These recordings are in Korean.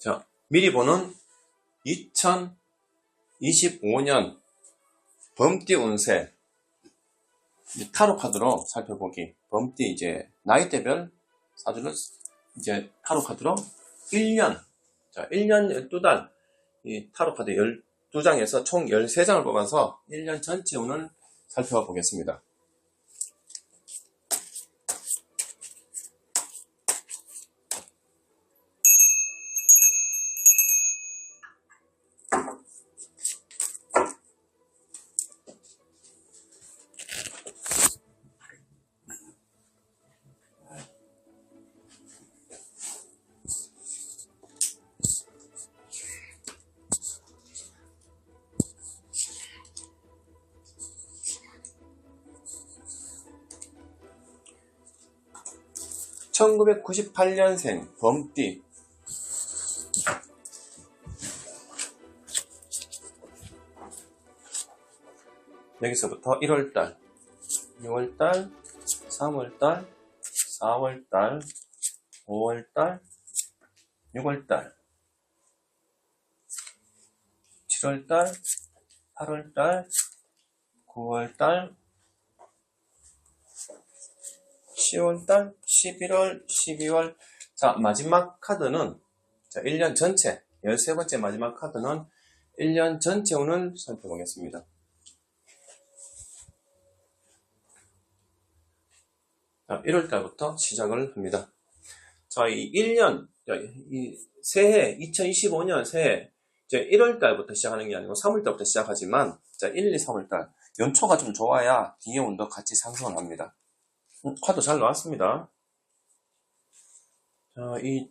자, 미리 보는 2025년 범띠 운세 타로 카드로 살펴보기. 범띠 이제 나이대별 사주를 이제 타로 카드로 1년, 자, 1년 12달 이 타로 카드 12장에서 총 13장을 뽑아서 1년 전체 운을 살펴보겠습니다. (1998년생) 범띠. 여기서부터 1월달, 6월달, 3월달, 4월달, 5월달, 6월달, 7월달, 8월달, 9월달, 10월달, 11월, 12월. 자, 마지막 카드는, 자, 1년 전체, 13번째 마지막 카드는 1년 전체 운을 살펴보겠습니다. 자, 1월달부터 시작을 합니다. 자, 이 1년, 자, 이 새해, 2025년 새해, 이제 1월달부터 시작하는 게 아니고 3월달부터 시작하지만, 자, 1, 2, 3월달, 연초가 좀 좋아야 뒤에 운도 같이 상승을 합니다. 음, 카드 잘 나왔습니다. 자, 이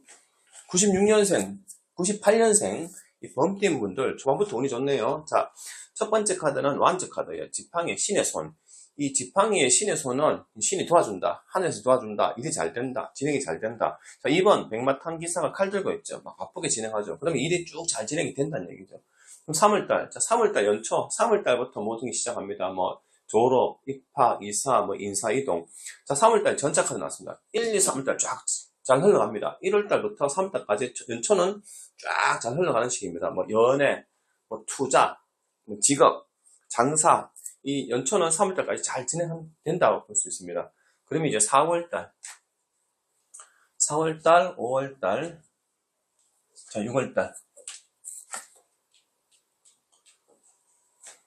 96년생, 98년생, 이 범띠인 분들 초반부터 운이 좋네요. 자, 첫 번째 카드는 완즈 카드예요. 지팡이 신의 손. 이 지팡이의 신의 손은 신이 도와준다. 하늘에서 도와준다. 일이 잘 된다. 진행이 잘 된다. 자, 2번 백마탄 기사가 칼 들고 있죠. 막 바쁘게 진행하죠. 그러면 일이 쭉 잘 진행이 된다는 얘기죠. 그럼 3월달, 자, 3월달 연초, 3월달부터 모든 게 시작합니다. 뭐 졸업, 입학, 이사, 뭐 인사 이동. 자, 3월달 전차 카드 나왔습니다. 1, 2, 3월달 쫙 잘 흘러갑니다. 1월달부터 3월달까지 연초는 쫙 잘 흘러가는 시기입니다. 뭐 연애, 뭐 투자, 뭐 직업, 장사, 이 연초는 3월달까지 잘 진행된다고 볼 수 있습니다. 그러면 이제 4월달, 4월달, 5월달, 자, 6월달.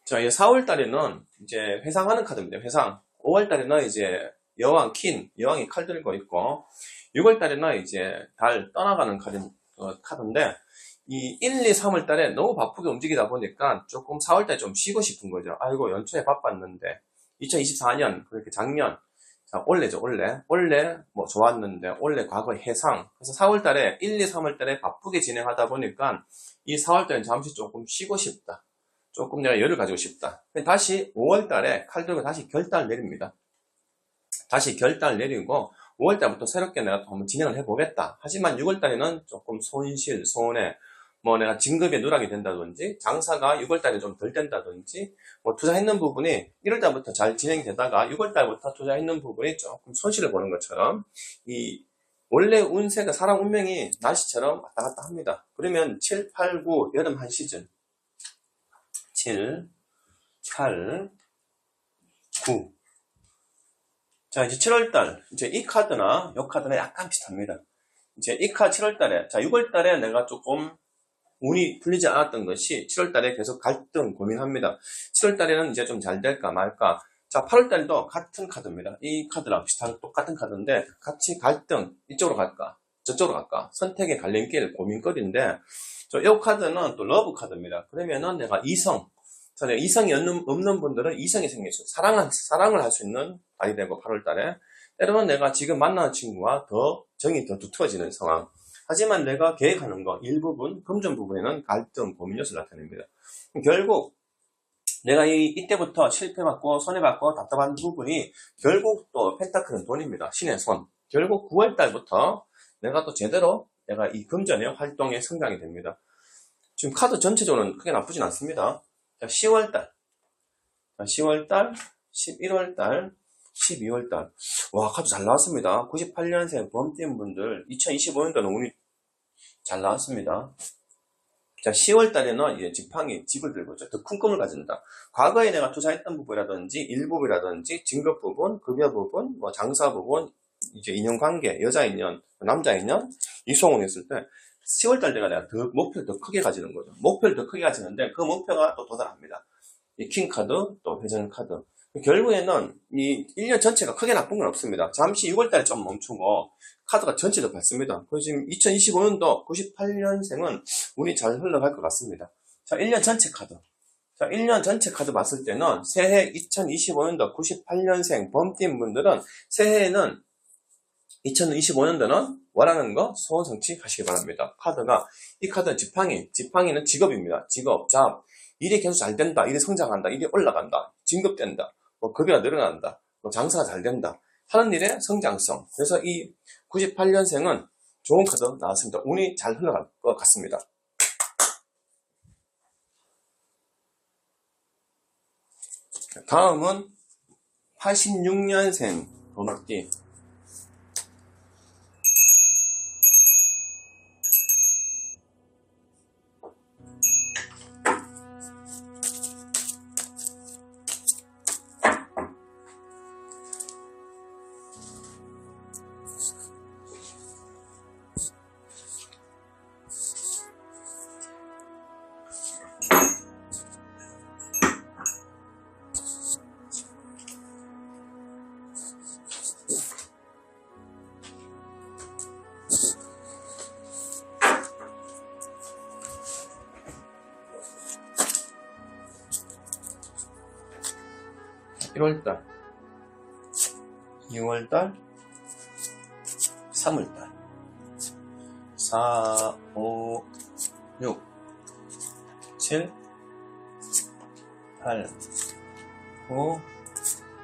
자, 이제 4월 달에는 이제 회상하는 카드입니다. 회상. 5월 달에는 이제 여왕, 킨, 여왕이 칼 들고 있고, 6월 달에는 이제 달 떠나가는 카드, 어, 카드인데, 이 1, 2, 3월 달에 너무 바쁘게 움직이다 보니까 조금 4월 달에 좀 쉬고 싶은 거죠. 아이고, 연초에 바빴는데. 2024년, 그렇게 작년, 자, 올해죠, 올해. 올해 뭐 좋았는데, 올해 과거 해상. 그래서 4월 달에, 1, 2, 3월 달에 바쁘게 진행하다 보니까 이 4월 달에 잠시 조금 쉬고 싶다. 조금 내가 열을 가지고 싶다. 다시 5월 달에 칼 들고 다시 결단을 내립니다. 다시 결단을 내리고 5월 달부터 새롭게 내가 또 한번 진행을 해보겠다. 하지만 6월 달에는 조금 손실, 손해, 뭐 내가 진급에 누락이 된다든지 장사가 6월 달에 좀 덜 된다든지 뭐 투자했는 부분이 1월 달부터 잘 진행되다가 6월 달부터 투자했는 부분이 조금 손실을 보는 것처럼 이 원래 운세가 사람 운명이 날씨처럼 왔다 갔다 합니다. 그러면 7, 8, 9 여름 한 시즌 7, 8, 9 자, 이제 7월달. 이제 이 카드나, 이 카드는 약간 비슷합니다. 이제 이 카드 7월달에, 자, 6월달에 내가 조금 운이 풀리지 않았던 것이 7월달에 계속 갈등 고민합니다. 7월달에는 이제 좀 잘 될까 말까. 자, 8월달도 같은 카드입니다. 이 카드랑 비슷한 똑같은 카드인데 같이 갈등 이쪽으로 갈까 저쪽으로 갈까 선택의 갈림길 고민거리인데 이 카드는 또 러브 카드입니다. 그러면은 내가 이성 자, 내가 이성이 없는, 없는 분들은 이성이 생겼어요. 사랑을, 사랑을 할 수 있는 달이 되고 8월 달에 때로는 내가 지금 만나는 친구와 더 정이 더 두터워지는 상황. 하지만 내가 계획하는 거 일부분, 금전 부분에는 갈등, 고민 요소를 나타냅니다. 결국 내가 이, 이때부터 실패받고 손해받고 답답한 부분이 결국 또 펜타클은 돈입니다. 신의 손. 결국 9월 달부터 내가 또 제대로 내가 이 금전의 활동에 성장이 됩니다. 지금 카드 전체적으로는 크게 나쁘진 않습니다. 자, 10월달. 10월달, 11월달, 12월달. 와, 카드 잘 나왔습니다. 98년생 범띠인 분들, 2025년도는 운이 잘 나왔습니다. 자, 10월 달에는 이제 지팡이, 집을 들고 있죠. 더 큰 꿈을 가진다. 과거에 내가 투자했던 부분이라든지, 일부분이라든지, 진급 부분, 급여 부분, 뭐 장사 부분, 이제 인연 관계, 여자 인연, 남자 인연, 이송을 했을 때, 10월 달 내가 내가 더, 목표를 더 크게 가지는 거죠. 목표를 더 크게 가지는데, 그 목표가 또 도달합니다. 이 킹카드, 또 회전카드. 결국에는 이 1년 전체가 크게 나쁜 건 없습니다. 잠시 6월 달에 좀 멈추고, 카드가 전체도 받습니다. 그래서 지금 2025년도 98년생은 운이 잘 흘러갈 것 같습니다. 자, 1년 전체 카드. 자, 1년 전체 카드 봤을 때는 새해 2025년도 98년생 범팀 분들은 새해에는 2025년도는 원하는 거 소원 성취하시기 바랍니다. 카드가 이 카드는 지팡이, 지팡이는 직업입니다. 직업, 잡, 일이 계속 잘 된다, 일이 성장한다, 일이 올라간다, 진급된다, 뭐 급여가 늘어난다, 뭐 장사가 잘 된다 하는 일의 성장성. 그래서 이 98년생은 좋은 카드 나왔습니다. 운이 잘 흘러갈 것 같습니다. 다음은 86년생 범띠. 일 1월달, 2월달, 3월달, 4, 5,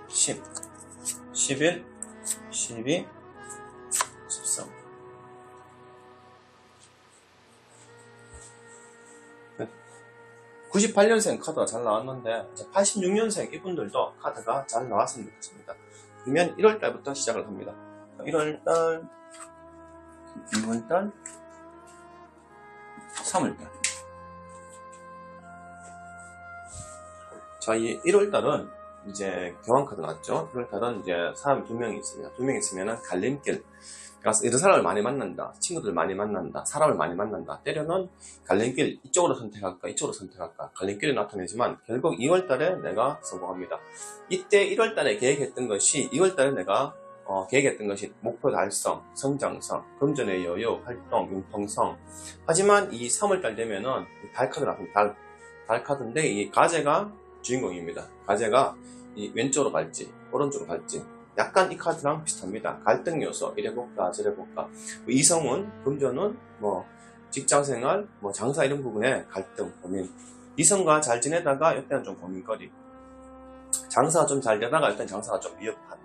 6, 7, 8, 9, 10, 11, 12, 13. 끝. 98년생 카드가 잘 나왔는데 86년생 이분들도 카드가 잘 나왔으면 좋겠습니다. 그러면 1월달부터 시작을 합니다. 1월달, 2월달, 3월달. 자, 이 1월달은 이제 교환카드 나왔죠. 1월달은 이제 사람이 두 명이 있습니다. 두 명이 있으면 갈림길. 그래서 이런 사람을 많이 만난다. 친구들 많이 만난다. 사람을 많이 만난다. 때려는 갈림길 이쪽으로 선택할까 이쪽으로 선택할까 갈림길이 나타내지만 결국 2월달에 내가 성공합니다. 이때 1월달에 계획했던 것이 2월달에 내가 어, 계획했던 것이 목표 달성, 성장성, 금전의 여유, 활동, 융통성. 하지만 이 3월달 되면은 달카드 나옵니다. 달, 달카드인데 이 가제가 주인공입니다. 가제가 이 왼쪽으로 갈지 오른쪽으로 갈지 약간 이 카드랑 비슷합니다. 갈등 요소 이래볼까 저래볼까. 뭐 이성은 금전은 뭐 직장생활 뭐 장사 이런 부분에 갈등 고민. 이성과 잘 지내다가 이때는 좀 고민거리. 장사가 좀잘 되다가 일단 장사가 좀 위협한.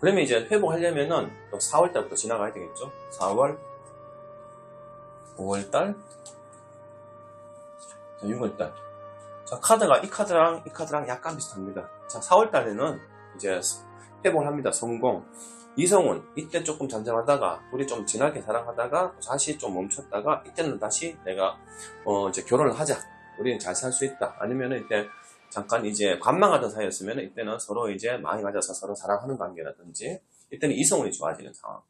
그러면 이제 회복하려면은 또 4월 달부터 지나가야 되겠죠? 4월 5월 달 6월 달. 자, 카드가 이 카드랑 이 카드랑 약간 비슷합니다. 자, 4월 달에는 이제 회복을 합니다. 성공. 이성은 이때 조금 잔잔하다가 둘이 좀 진하게 사랑하다가 다시 좀 멈췄다가 이때는 다시 내가 어 이제 결혼을 하자. 우리는 잘 살 수 있다. 아니면은 이때 잠깐 이제 관망하던 사이였으면 이때는 서로 이제 마음이 맞아서 서로 사랑하는 관계라든지 이때는 이성운이 좋아지는 상황.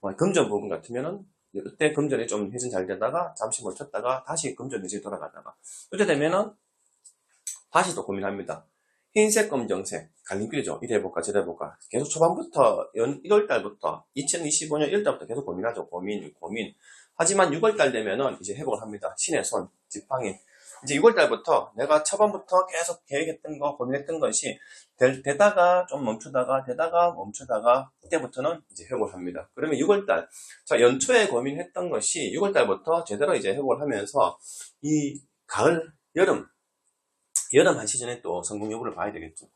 뭐 금전 부분 같으면은 이때 금전이 좀 회전 잘 되다가 잠시 멈췄다가 다시 금전 회전이 돌아가다가 이때 되면은 다시 또 고민합니다. 흰색, 검정색, 갈림길이죠. 이래볼까, 저래볼까. 계속 초반부터, 1월달부터, 2025년 1월달부터 계속 고민하죠. 고민, 고민. 하지만 6월달 되면은 이제 회복을 합니다. 신의 손, 지팡이. 이제 6월달부터 내가 초반부터 계속 계획했던 거, 고민했던 것이 될, 되다가 좀 멈추다가, 되다가 멈추다가, 그때부터는 이제 회복을 합니다. 그러면 6월달. 자, 연초에 고민했던 것이 6월달부터 제대로 이제 회복을 하면서 이 가을, 여름, 한 시즌에 또 성공 여부를 봐야 되겠죠.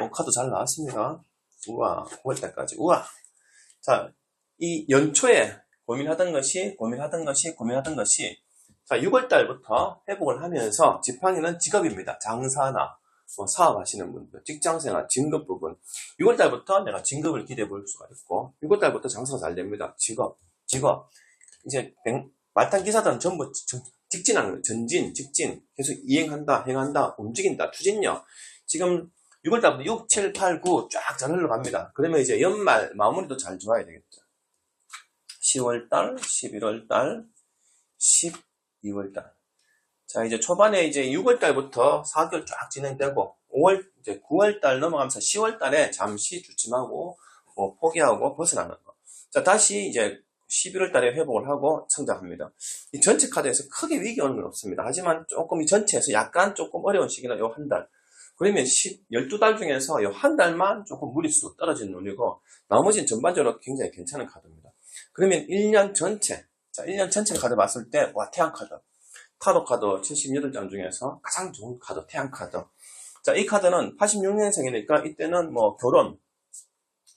어, 카드 잘 나왔습니다. 우와, 9월달까지. 우와. 자, 이 연초에 고민하던 것이, 고민하던 것이, 고민하던 것이, 자, 6월달부터 회복을 하면서 지팡이는 직업입니다. 장사나 뭐 사업하시는 분들, 직장생활, 진급 부분. 6월달부터 내가 진급을 기대해 볼 수가 있고, 6월달부터 장사가 잘 됩니다. 직업, 직업. 이제 말탄 기사들은 전부 전- 직진하는 거예요. 전진, 직진. 계속 이행한다, 행한다, 움직인다, 추진력. 지금 6월달부터 6, 7, 8, 9 쫙 잘 흘러갑니다. 그러면 이제 연말 마무리도 잘 좋아야 되겠죠. 10월달, 11월달, 12월달. 자, 이제 초반에 이제 6월달부터 4개월 쫙 진행되고, 5월, 이제 9월달 넘어가면서 10월달에 잠시 주춤하고, 뭐 포기하고 벗어나는 거. 자, 다시 이제 11월 달에 회복을 하고 성장합니다. 이 전체 카드에서 크게 위기 오는 건 없습니다. 하지만 조금 이 전체에서 약간 조금 어려운 시기는 요 한 달. 그러면 10, 12달 중에서 요 한 달만 조금 무리수 떨어지는 운이고, 나머지는 전반적으로 굉장히 괜찮은 카드입니다. 그러면 1년 전체, 자, 1년 전체 카드 봤을 때, 와, 태양 카드. 타로 카드 78장 중에서 가장 좋은 카드, 태양 카드. 자, 이 카드는 86년생이니까 이때는 뭐 결혼,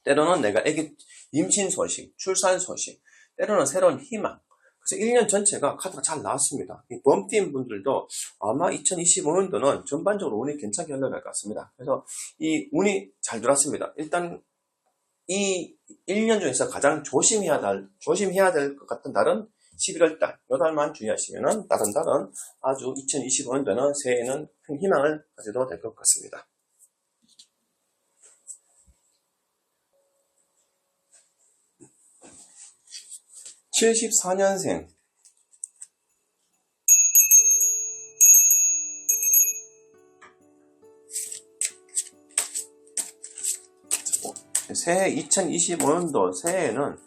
때로는 내가 애기 임신 소식, 출산 소식, 때로는 새로운 희망. 그래서 1년 전체가 카드가 잘 나왔습니다. 이 범팀 분들도 아마 2025년도는 전반적으로 운이 괜찮게 흘러갈 것 같습니다. 그래서 이 운이 잘 들어왔습니다. 일단 이 1년 중에서 가장 조심해야 될, 조심해야 될 것 같은 달은 11월 달, 요 달만 주의하시면은 다른 달은 아주 2025년도는 새해에는 큰 희망을 가져도 될 것 같습니다. 74년생. 새해 2025년도 새해에는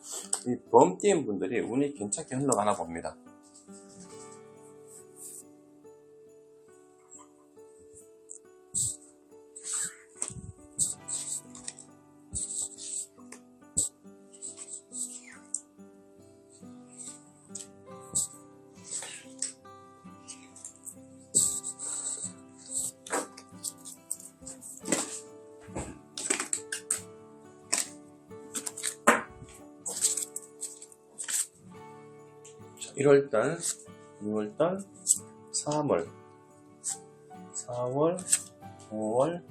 이 범띠인 분들이 운이 괜찮게 흘러가나 봅니다. 1월달, 2월달, 3월, 4월, 5월,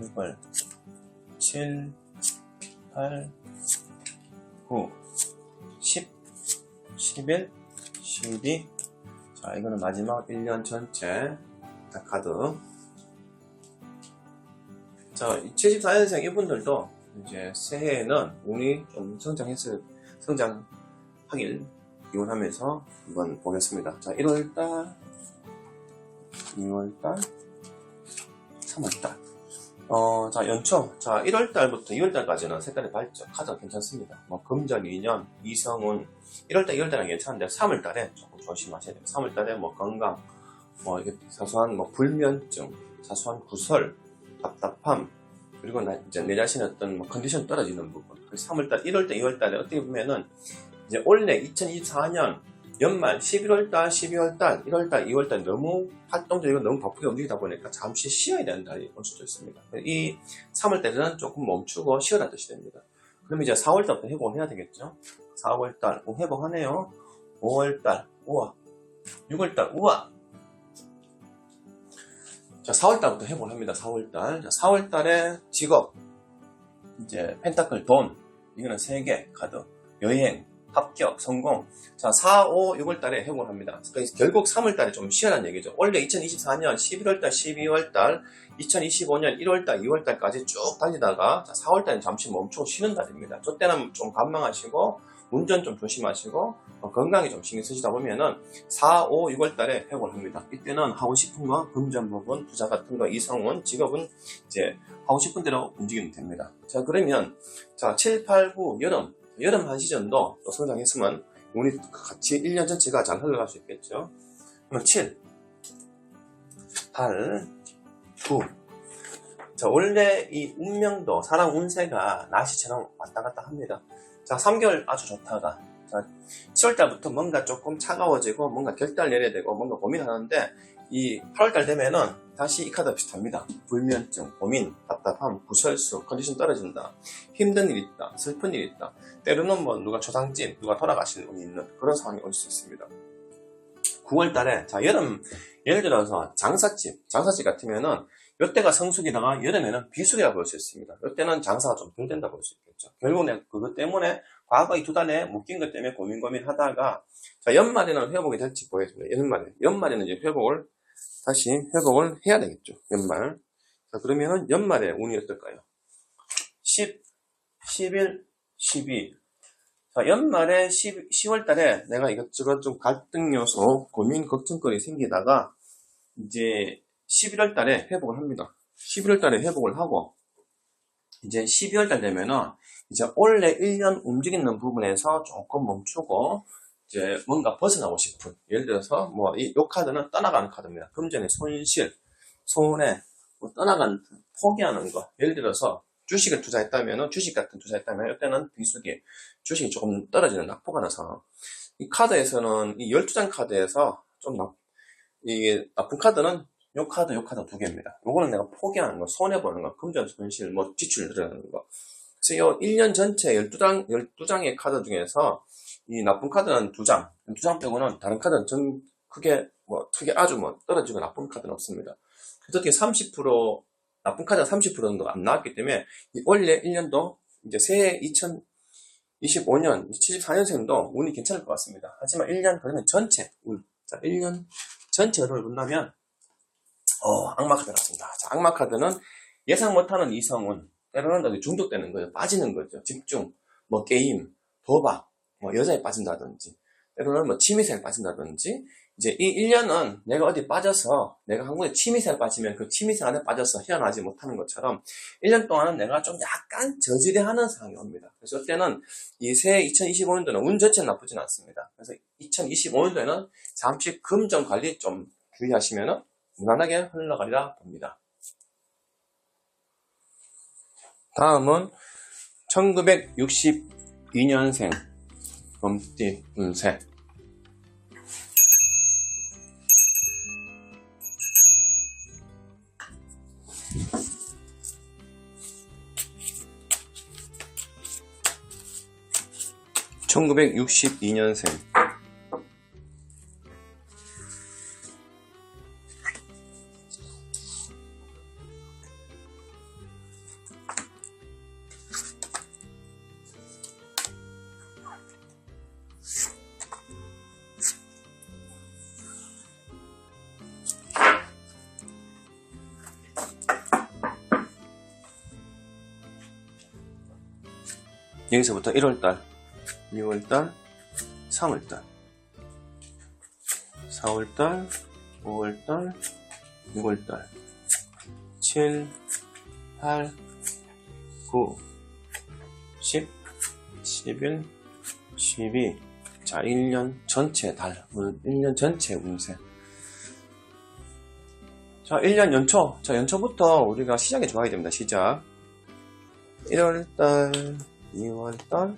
6월, 7, 8, 9, 10, 11, 12. 자, 이거는 마지막 1년 전체 다 카드. 자, 74년생 이분들도 이제 새해에는 운이 좀 성장했을, 성장하길 기원하면서 한번 보겠습니다. 자, 1월달, 2월달, 3월달. 어, 자, 연초. 자, 1월달부터 2월달까지는 색깔이 밝죠. 카드가 괜찮습니다. 뭐, 금전, 인연, 이성운. 1월달, 2월달은 괜찮은데, 3월달에 조금 조심하셔야 돼요. 3월달에 뭐, 건강, 뭐, 이게 사소한 뭐, 불면증, 사소한 구설, 답답함, 그리고 나, 이제 내 자신의 어떤 뭐 컨디션 떨어지는 부분. 그래서 3월달, 1월달, 2월달에 어떻게 보면은, 이제 올해 2024년 연말 11월달, 12월달, 1월달, 2월달 너무 활동적이고 너무 바쁘게 움직이다 보니까 잠시 쉬어야 되는 달이 올 수도 있습니다. 이 3월달에는 조금 멈추고 쉬어라 뜻이 됩니다. 그럼 이제 4월달부터 회복을 해야 되겠죠? 4월달, 오, 회복하네요. 5월달, 우와. 6월달, 우와. 자, 4월달부터 회복을 합니다. 4월달. 자, 4월달에 직업, 이제 펜타클 돈, 이거는 3개 카드, 여행, 합격, 성공. 자, 4, 5, 6월 달에 회복을 합니다. 그러니까 결국 3월 달에 좀 쉬어란 얘기죠. 원래 2024년 11월 달, 12월 달, 2025년 1월 달, 2월 달까지 쭉 달리다가 4월 달에 잠시 멈추고 쉬는 달입니다. 저 때는 좀 관망하시고 운전 좀 조심하시고 어, 건강에 좀 신경 쓰시다 보면은 4, 5, 6월 달에 회복을 합니다. 이때는 하고 싶은 거, 금전 부분, 부자 같은 거, 이성은, 직업은 이제 하고 싶은 대로 움직이면 됩니다. 자, 그러면 자, 7, 8, 9, 여름 여름 한 시즌도 또 성장했으면 운이 같이 1년 전체가 잘 흘러갈 수 있겠죠. 그럼 7, 8, 9. 자, 원래 이 운명도 사람 운세가 날씨처럼 왔다 갔다 합니다. 자, 3개월 아주 좋다가 자, 7월달부터 뭔가 조금 차가워지고 뭔가 결단을 내려야 되고 뭔가 고민하는데 이 8월달 되면은 다시 이 카드 비슷합니다. 불면증, 고민, 답답함, 구설수, 컨디션 떨어진다. 힘든 일 있다. 슬픈 일 있다. 때로는 뭐 누가 초상집, 누가 돌아가시는 분이 있는 그런 상황이 올 수 있습니다. 9월 달에, 자, 여름, 예를 들어서 장사집, 장사집 같으면은 이때가 성수기다가 여름에는 비수기라 볼 수 있습니다. 이때는 장사가 좀 덜 된다 볼 수 있겠죠. 결국은 그것 때문에 과거 이 두 달에 묶인 것 때문에 고민 고민 하다가 자 연말에는 회복이 될지 보겠습니다. 연말에 연말에는 이제 회복을 다시 회복을 해야 되겠죠. 연말. 자 그러면은 연말에 운이 어떨까요? 10, 11, 12. 자 연말에 10, 10월 달에 내가 이것저것 좀 갈등 요소, 고민, 걱정거리 생기다가 이제 11월 달에 회복을 합니다. 11월 달에 회복을 하고 이제 12월 달 되면은 이제 올해 1년 움직이는 부분에서 조금 멈추고 이제 뭔가 벗어나고 싶은 예를 들어서 뭐 이 요 카드는 떠나가는 카드입니다. 금전의 손실, 손해, 뭐 떠나간 포기하는 거. 예를 들어서 주식을 투자했다면은 주식 같은 투자했다면 이때는 비수기 주식이 조금 떨어지는 낙폭가 나서 이 카드에서는 이 12장 카드에서 좀 나, 이게 나쁜 카드는 요 카드, 요 카드 두 개입니다. 요거는 내가 포기하는 거, 손해보는 거, 금전 손실, 뭐 지출 늘어나는 거. 그래서 요 1년 전체 12장, 12장의 카드 중에서 이 나쁜 카드는 두 장, 두 장 빼고는 다른 카드는 전 크게, 뭐, 크게 아주 뭐 떨어지고 나쁜 카드는 없습니다. 특히 30% 나쁜 카드가 30% 정도 안 나왔기 때문에 이 올해 1년도 이제 새해 2025년 74년생도 운이 괜찮을 것 같습니다. 하지만 1년 그러면 전체 운, 자 1년 전체 운을 본다면 어 악마 카드 나왔습니다. 자 악마 카드는 예상 못하는 이성운 때로는 중독되는 거예요. 빠지는 거죠. 집중, 뭐 게임, 도박, 뭐 여자에 빠진다든지 때로는 뭐 취미생에 빠진다든지 이제 이 1년은 내가 어디 빠져서 내가 한국에 취미생에 빠지면 그 취미생 안에 빠져서 헤어나지 못하는 것처럼 1년 동안은 내가 좀 약간 저지대 하는 상황이 옵니다. 그래서 이때는 이 새해 2025년도는 운 자체는 나쁘진 않습니다. 그래서 2025년도에는 잠시 금전 관리 좀 주의하시면 무난하게 흘러가리라 봅니다. 다음은 1962년생 범띠 운세 (1962년생) 여기서부터 1월달, 2월달, 3월달, 4월달, 5월달, 6월달, 7, 8, 9, 10, 11, 12. 자, 1년 전체 달, 1년 전체 운세. 자, 1년 연초. 자, 연초부터 우리가 시작이 좋아야 됩니다. 시작. 1월달, 2월달,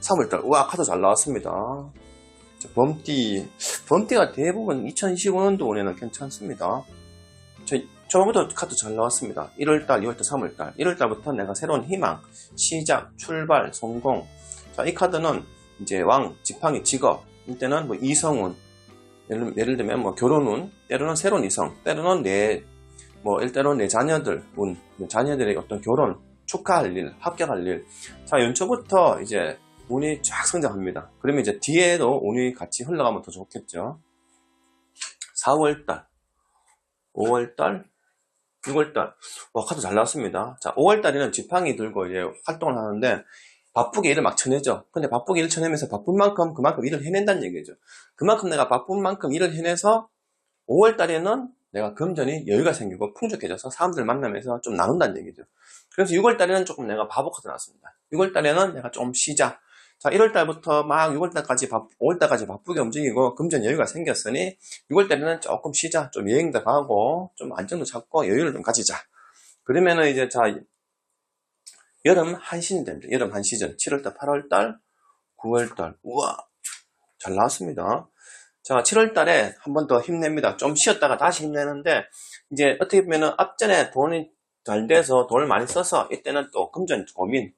3월달. 우와, 카드 잘 나왔습니다. 자, 범띠. 범띠가 대부분 2025년도 올해는 괜찮습니다. 저, 저번부터 카드 잘 나왔습니다. 1월달, 2월달, 3월달. 1월달부터 내가 새로운 희망, 시작, 출발, 성공. 자, 이 카드는 이제 왕, 지팡이, 직업. 이때는 뭐 이성운. 예를, 예를 들면 뭐 결혼운, 때로는 새로운 이성, 때로는 내, 뭐, 때로는 내 자녀들, 운, 자녀들의 어떤 결혼, 축하할 일, 합격할 일. 자, 연초부터 이제 운이 쫙 성장합니다. 그러면 이제 뒤에도 운이 같이 흘러가면 더 좋겠죠. 4월달, 5월달, 6월달. 와, 카드 잘 나왔습니다. 자, 5월달에는 지팡이 들고 이제 활동을 하는데 바쁘게 일을 막 쳐내죠. 근데 바쁘게 일을 쳐내면서 바쁜 만큼 그만큼 일을 해낸다는 얘기죠. 그만큼 내가 바쁜 만큼 일을 해내서 5월달에는 내가 금전이 여유가 생기고 풍족해져서 사람들 만나면서 좀 나눈다는 얘기죠. 그래서 6월 달에는 조금 내가 바보 카드 나왔습니다. 6월 달에는 내가 좀 쉬자. 자, 1월 달부터 막 6월 달까지 바, 5월 달까지 바쁘게 움직이고 금전 여유가 생겼으니 6월 달에는 조금 쉬자. 좀 여행도 가고 좀 안정도 찾고 여유를 좀 가지자. 그러면은 이제 자 여름 한 시즌 됩니다. 여름 한 시즌. 7월 달, 8월 달, 9월 달. 우와. 잘 나왔습니다. 자, 7월 달에 한 번 더 힘냅니다. 좀 쉬었다가 다시 힘내는데 이제 어떻게 보면은 앞전에 돈이 잘 돼서 돈을 많이 써서 이때는 또 금전 고민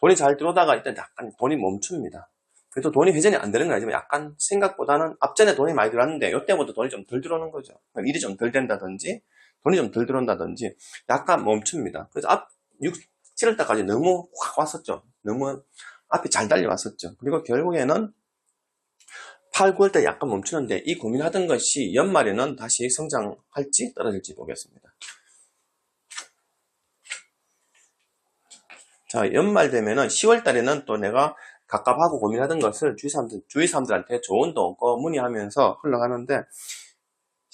돈이 잘 들어오다가 이때 약간 돈이 멈춥니다 그래도 돈이 회전이 안 되는 건 아니지만 약간 생각보다는 앞전에 돈이 많이 들어왔는데 이때부터 돈이 좀 덜 들어오는 거죠 일이 좀 덜 된다든지 돈이 좀 덜 들어온다든지 약간 멈춥니다 그래서 앞 6, 7월달까지 너무 확 왔었죠 너무 앞에 잘 달려왔었죠. 그리고 결국에는 8, 9월 때 약간 멈추는데 이 고민하던 것이 연말에는 다시 성장할지 떨어질지 보겠습니다. 자, 연말 되면은 10월 달에는 또 내가 갑갑하고 고민하던 것을 주위 사람들, 주위 사람들한테 조언도 얻고 문의하면서 흘러가는데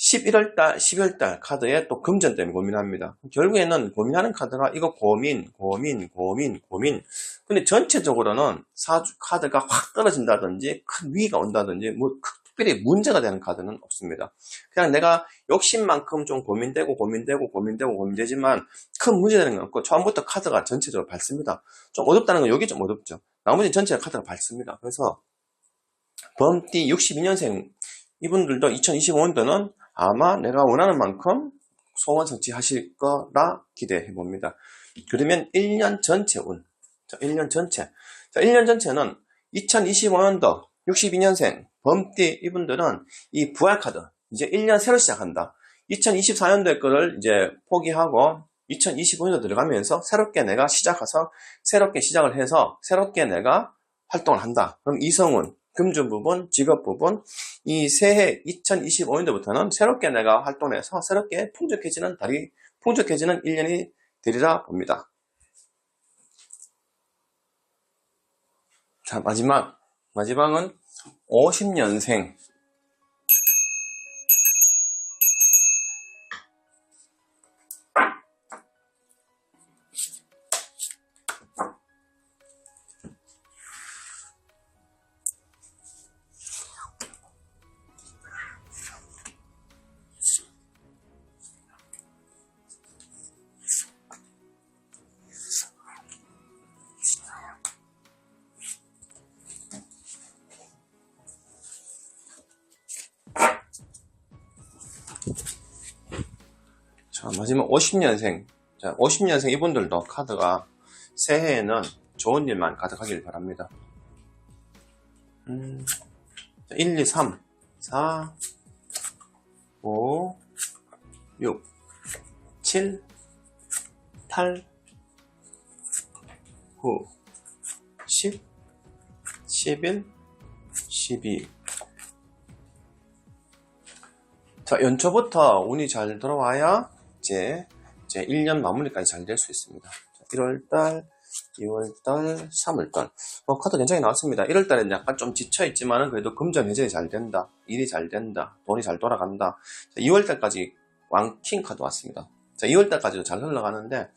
11월 달, 12월 달 카드에 또 금전 때문에 고민합니다. 결국에는 고민하는 카드가 이거 고민, 고민, 고민, 고민. 근데 전체적으로는 사주 카드가 확 떨어진다든지 큰 위기가 온다든지 뭐 특별히 문제가 되는 카드는 없습니다. 그냥 내가 욕심만큼 좀 고민되고 고민되고 고민되고 고민되지만 큰 문제 되는 건 없고 처음부터 카드가 전체적으로 밝습니다. 좀 어둡다는 건 여기 좀 어둡죠. 나머지 전체 카드가 밝습니다. 그래서 범띠 62년생 이분들도 2025년도는 아마 내가 원하는 만큼 소원 성취하실 거라 기대해 봅니다. 그러면 1년 전체 운. 자, 1년 전체. 자, 1년 전체는 2025년도 62년생 범띠 이분들은 이 부활카드 이제 1년 새로 시작한다. 2024년도의 거를 이제 포기하고 2025년도 들어가면서 새롭게 내가 시작해서 새롭게 시작을 해서 새롭게 내가 활동을 한다. 그럼 이성운, 금전 부분, 직업 부분 이 새해 2025년도부터는 새롭게 내가 활동해서 새롭게 풍족해지는 달이 풍족해지는 1년이 되리라 봅니다. 자 마지막 마지막은 50년생 자, 마지막 50년생. 자, 50년생 이분들도 카드가 새해에는 좋은 일만 가득하길 바랍니다. 음, 자, 1, 2, 3, 4, 5, 6, 7, 8, 9, 10, 11, 12. 자, 연초부터 운이 잘 들어와야 이제, 이제 1년 마무리까지 잘 될 수 있습니다. 1월달, 2월달, 3월달. 뭐, 카드 굉장히 나왔습니다. 1월달에는 약간 좀 지쳐있지만은 그래도 금전 회전이 잘 된다. 일이 잘 된다. 돈이 잘 돌아간다. 2월달까지 왕킹 카드 왔습니다. 자, 2월달까지도 잘 흘러가는데,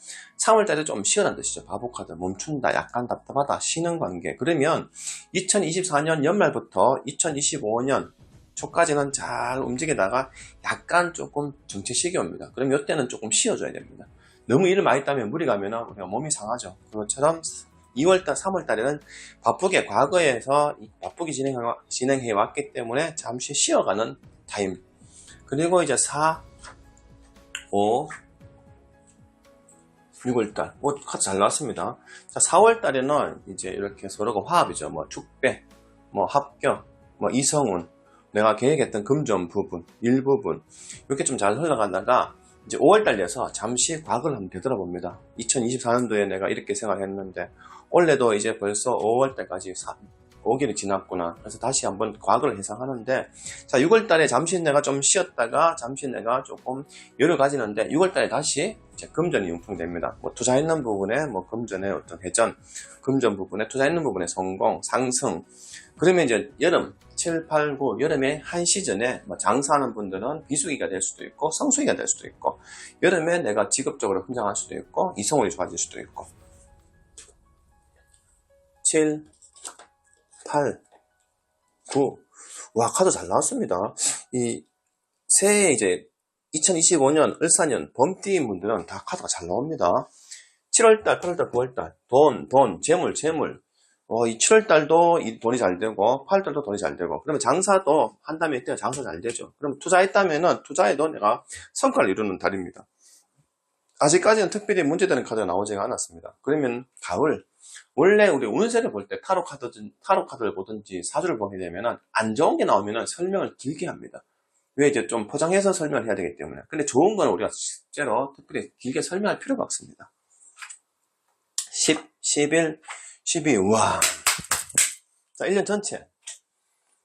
3월달에 좀 시원한 뜻이죠. 바보 카드. 멈춘다. 약간 답답하다. 쉬는 관계. 그러면 2024년 연말부터 2025년 초까지는 잘 움직이다가 약간 조금 정체식이 옵니다. 그럼 이때는 조금 쉬어줘야 됩니다. 너무 일을 많이 따면 무리 가 면 우리가 몸이 상하죠. 그것처럼 2월달, 3월달에는 바쁘게 과거에서 바쁘게 진행해, 진행해 왔기 때문에 잠시 쉬어가는 타임. 그리고 이제 4, 5, 6월달. 뭐, 카드 잘 나왔습니다. 자, 4월달에는 이제 이렇게 서로가 화합이죠. 뭐, 축배, 뭐, 합격, 뭐, 이성운, 내가 계획했던 금전 부분, 일부분 이렇게 좀 잘 흘러가다가 이제 5월달 돼서 잠시 과거를 한번 되돌아봅니다. 2024년도에 내가 이렇게 생각했는데 올해도 이제 벌써 5월달까지 5개월이 지났구나. 그래서 다시 한번 과거를 해상하는데 자 6월달에 잠시 내가 좀 쉬었다가 잠시 내가 조금 여유 가지는데 6월달에 다시 이제 금전이 융통됩니다. 뭐 투자했는 부분에 뭐 금전의 어떤 회전, 금전 부분에 투자했는 부분에 성공, 상승 그러면 이제 여름 7, 8, 9 여름에 한 시즌에 뭐 장사하는 분들은 비수기가 될 수도 있고 성수기가 될 수도 있고 여름에 내가 직업적으로 성장할 수도 있고 이성운이 좋아질 수도 있고 7, 8, 9. 와, 카드 잘 나왔습니다. 이, 새해 이제 2025년, 을사년, 범띠인 분들은 다 카드가 잘 나옵니다. 7월달, 8월달, 9월달, 돈, 돈, 재물, 재물. 어, 이 7월 달도 이 돈이 잘 되고, 8월 달도 돈이 잘 되고, 그러면 장사도 한다면 이때 장사 잘 되죠. 그럼 투자했다면은 투자에도 내가 성과를 이루는 달입니다. 아직까지는 특별히 문제되는 카드가 나오지가 않았습니다. 그러면 가을, 원래 우리 운세를 볼 때 타로 카드 타로 카드를 보든지 사주를 보게 되면은 안 좋은 게 나오면은 설명을 길게 합니다. 왜 이제 좀 포장해서 설명을 해야 되기 때문에. 근데 좋은 건 우리가 실제로 특별히 길게 설명할 필요가 없습니다. 10, 11, 12. 와. 자, 1년 전체.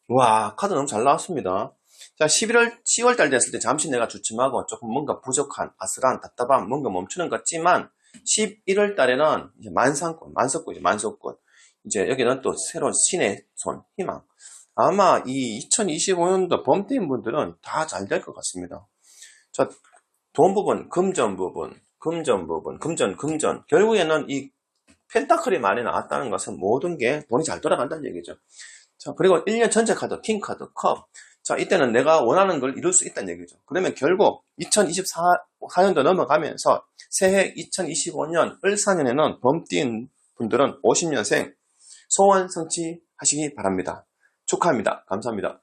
와, 카드 너무 잘 나왔습니다. 자, 11월, 10월 달 됐을 때 잠시 내가 주춤하고 조금 뭔가 부족한, 아슬한, 답답한, 뭔가 멈추는 것 같지만, 11월 달에는 이제 만상권, 만석권, 만석권. 이제 여기는 또 새로운 신의 손, 희망. 아마 이 2025년도 범대인 분들은 다 잘 될 것 같습니다. 자, 돈 부분, 금전 부분, 금전 부분, 금전, 금전. 결국에는 이 펜타클이 많이 나왔다는 것은 모든 게 돈이 잘 돌아간다는 얘기죠. 자, 그리고 1년 전체 카드, 킹 카드, 컵. 자, 이때는 내가 원하는 걸 이룰 수 있다는 얘기죠. 그러면 결국 2024년도 넘어가면서 새해 2025년 을사년에는 범띠인 분들은 50년생 소원 성취하시기 바랍니다. 축하합니다. 감사합니다.